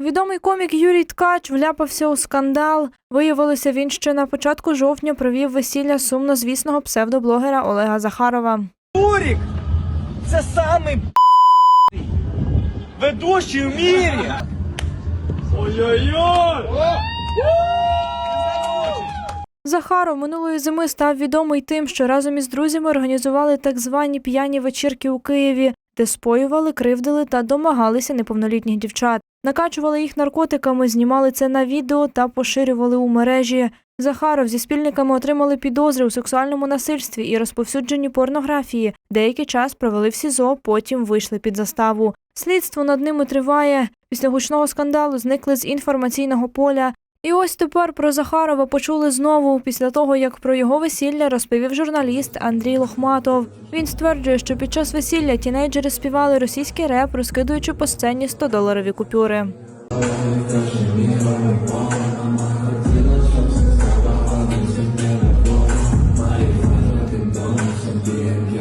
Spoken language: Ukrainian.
Відомий комік Юрій Ткач вляпався у скандал. Виявилося, він ще на початку жовтня провів весілля сумнозвісного псевдоблогера Олега Захарова. Турік це самий ведущий в мірі. Ой-ой-ой! Захаров минулої зими став відомий тим, що разом із друзями організували так звані п'яні вечірки у Києві, де споювали, кривдили та домагалися неповнолітніх дівчат. Накачували їх наркотиками, знімали це на відео та поширювали у мережі. Захаров зі спільниками отримали підозри у сексуальному насильстві і розповсюдженні порнографії. Деякий час провели в СІЗО, потім вийшли під заставу. Слідство над ними триває. Після гучного скандалу зникли з інформаційного поля. І ось тепер про Захарова почули знову після того, як про його весілля розповів журналіст Андрій Лохматов. Він стверджує, що під час весілля тінейджери співали російський реп, розкидуючи по сцені 100-доларові купюри.